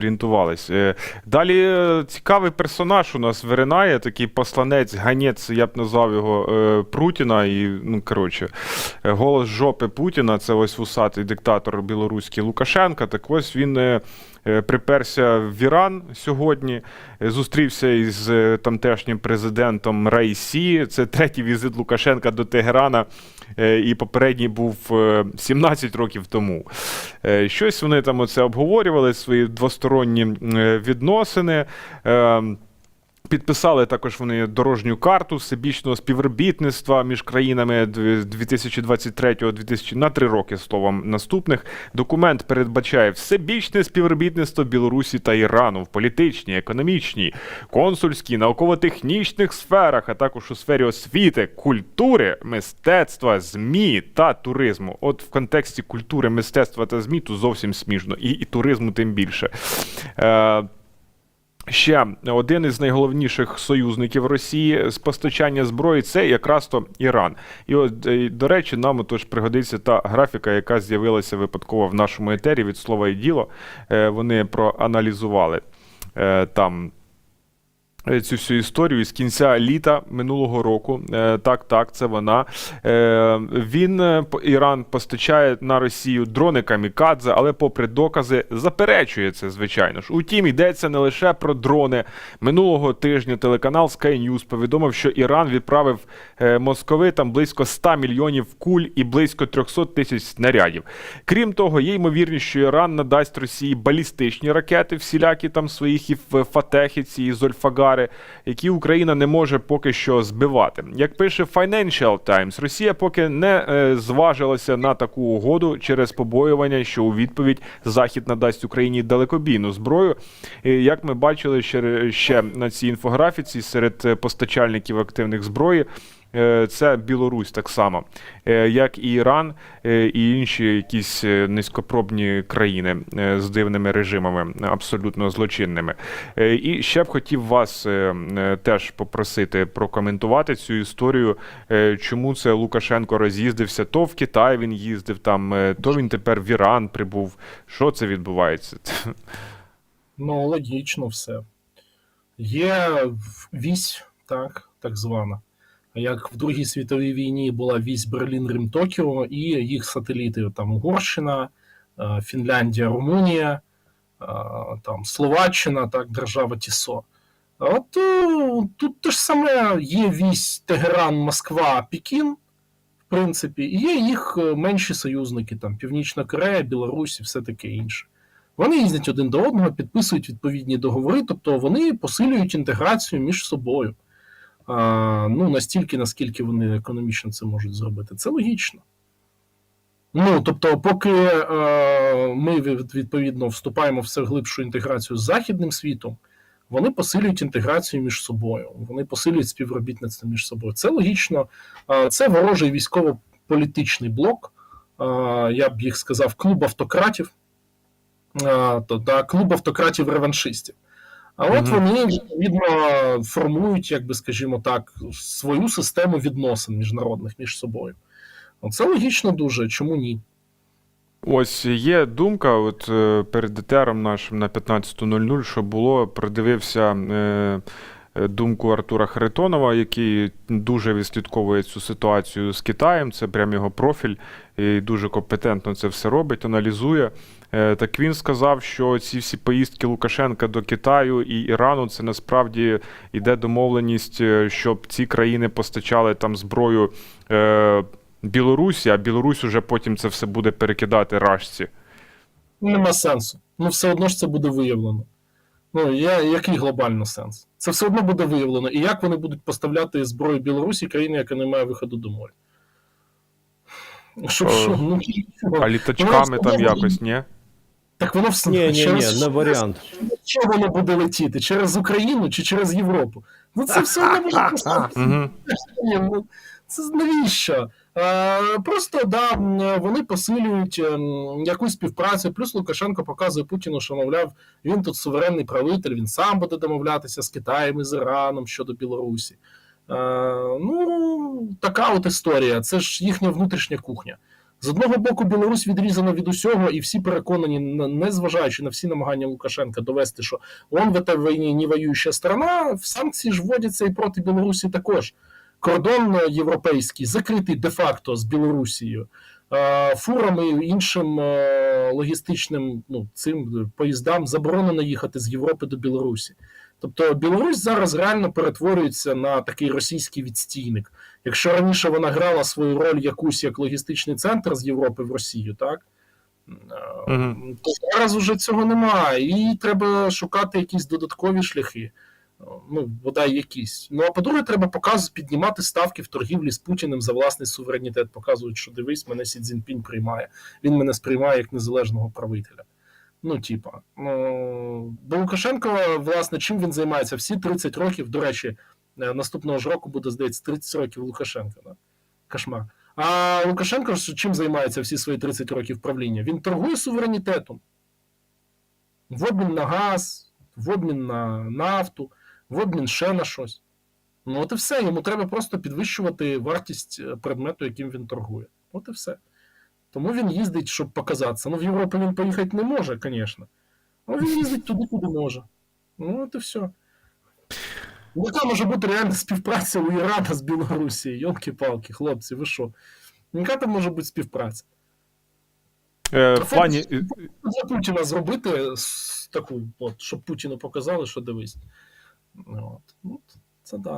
орієнтувались. Е, Далі е, цікавий персонаж у нас виринає, такий посланець, ганець, я б назвав його е, Прутіна. І, ну, коротше, голос жопи Путіна, це ось вусатий диктатор білоруський Лукашенка. Так ось він. Приперся в Іран сьогодні, зустрівся із тамтешнім президентом Раїсі. Це третій візит Лукашенка до Тегерана, і попередній був е, 17 років тому. Е, Щось вони там оце обговорювали, свої двосторонні е, відносини. Підписали також вони дорожню карту всебічного співробітництва між країнами 2023-2000 на три роки словом наступних. Документ передбачає всебічне співробітництво Білорусі та Ірану в політичній, економічній, консульській, науково-технічних сферах, а також у сфері освіти, культури, мистецтва, змі та туризму. От в контексті культури, мистецтва та змі тут зовсім смішно, і, і туризму тим більше. Е, Ще один із найголовніших союзників Росії з постачання зброї це якраз то Іран. І от, е, до речі, нам отож пригодиться та графіка, яка з'явилася випадково в нашому етері від слова і діло. Е, Вони проаналізували е, там. Е, Цю всю історію з кінця літа минулого року. Е, Так, так, це вона. Е, Він Іран постачає на Росію дрони камікадзе, але, попри докази, заперечує це, звичайно ж. Утім, йдеться не лише про дрони. Минулого тижня телеканал Sky News повідомив, що Іран відправив московитам близько 100 мільйонів куль і близько 300 тисяч снарядів. Крім того, є ймовірність, що Іран надасть Росії балістичні ракети, всілякі там своїх і в Фатехи, ці і Зольфагари, які Україна не може поки що збивати. Як пише Financial Times, Росія поки не е, зважилася на таку угоду через побоювання, що у відповідь Захід надасть Україні далекобійну зброю. Як ми бачили ще, ще на цій інфографіці серед е, постачальників активних зброї. Е, Це Білорусь так само, е, як і Іран е, і інші якісь низькопробні країни з дивними режимами, абсолютно злочинними. І ще б хотів вас теж попросити прокоментувати цю історію, чому це Лукашенко роз'їздився, то в Китай він їздив там, то він тепер в Іран прибув. Що це відбувається? Ну, логічно все. Є вісь, так, так звана. Як в Другій світовій війні була вісь Берлін, Рим, Токіо, і їх сателіти там Угорщина, е, Фінляндія, Румунія, е, там Словаччина, так, держава Тісо. От е, тут те ж саме є вісь Тегеран, Москва, Пекін, в принципі, і є їх менші союзники, там Північна Корея, Білорусь і все таке інше. Вони їздять один до одного, підписують відповідні договори, тобто вони посилюють інтеграцію між собою. Ну, настільки, наскільки вони економічно це можуть зробити. Це логічно. Ну, тобто, поки е, ми відповідно вступаємо в все глибшу інтеграцію з західним світом, вони посилюють інтеграцію між собою, вони посилюють співробітництво між собою. Це логічно. Е, це ворожий військово-політичний блок. Е, я б їх сказав, клуб автократів а, то, та клуб автократів-реваншистів. А от вони відповідно формують, як би скажімо так, свою систему відносин міжнародних між собою. Це логічно дуже, чому ні? Ось є думка, от е, перед ДТРом нашим на 15.00, що було, продивився е, е, думку Артура Харитонова, який дуже відслідковує цю ситуацію з Китаєм. Це прям його профіль, і дуже компетентно це все робить, аналізує. Е, Так він сказав, що ці всі поїздки Лукашенка до Китаю і Ірану це насправді йде домовленість, е, щоб ці країни постачали там зброю. Е, Білорусі, а Білорусь уже потім це все буде перекидати рашці. Нема сенсу. Ну, все одно ж це буде виявлено. Ну, я, який глобальний сенс? Це все одно буде виявлено. І як вони будуть поставляти зброю Білорусі, країни, яка не має виходу до моря? Щоб що? Ну. А літачками там якось, ні? так воно все Ні, ні, ні, через- не варіант. Що воно буде летіти? Через Україну чи через Європу? Ну це все одно буде. Ні, ну, Це навіщо? Е, просто да, вони посилюють ем, якусь співпрацю. Плюс Лукашенко показує Путіну, що мовляв, він тут суверенний правитель, він сам буде домовлятися з Китаєм і з Іраном щодо Білорусі. Е, ну, така от історія. Це ж їхня внутрішня кухня. З одного боку, Білорусь відрізана від усього, і всі переконані, на- незважаючи на всі намагання Лукашенка довести, що он в этой війні не воююча сторона, в санкції ж вводяться і проти Білорусі також. Кордон європейський закритий де-факто з Білорусією, Е, фурам і іншим е, логістичним ну, цим поїздам заборонено їхати з Європи до Білорусі. Тобто Білорусь зараз реально перетворюється на такий російський відстійник. Якщо раніше вона грала свою роль якусь як логістичний центр з Європи в Росію, так Мгм. то зараз уже цього немає, і треба шукати якісь додаткові шляхи. Ну, бодай якісь. Ну а по-друге, треба показ піднімати ставки в торгівлі з Путіним за власний суверенітет. Показують, що дивись, мене Сі Цзіньпінь приймає. Він мене сприймає як незалежного правителя. Ну, типа, ну бо Лукашенко, власне, чим він займається? Всі 30 років, до речі, е, наступного ж року буде, здається, 30 років Лукашенка. Да? Кошмар. А Лукашенко чим займається всі свої 30 років правління? Він торгує суверенітетом. В обмін на газ, в обмін на нафту, в обмін ще на щось. Ну, от і все. Йому треба просто підвищувати вартість е, предмету, яким він торгує. От і все. Тому він їздить, щоб показатися. Ну, в Європу він поїхати не може, звісно. Але він їздить туди, куди може. Ну, от і все. Ну, Яка може бути реальна співпраця у Ірана з Білорусією? Йолки-палки, хлопці, ви що? Яка там може бути співпраця? Е, в плані. Для Путіна зробити таку, от, щоб Путіну показали, що дивись. От. Ну, це да.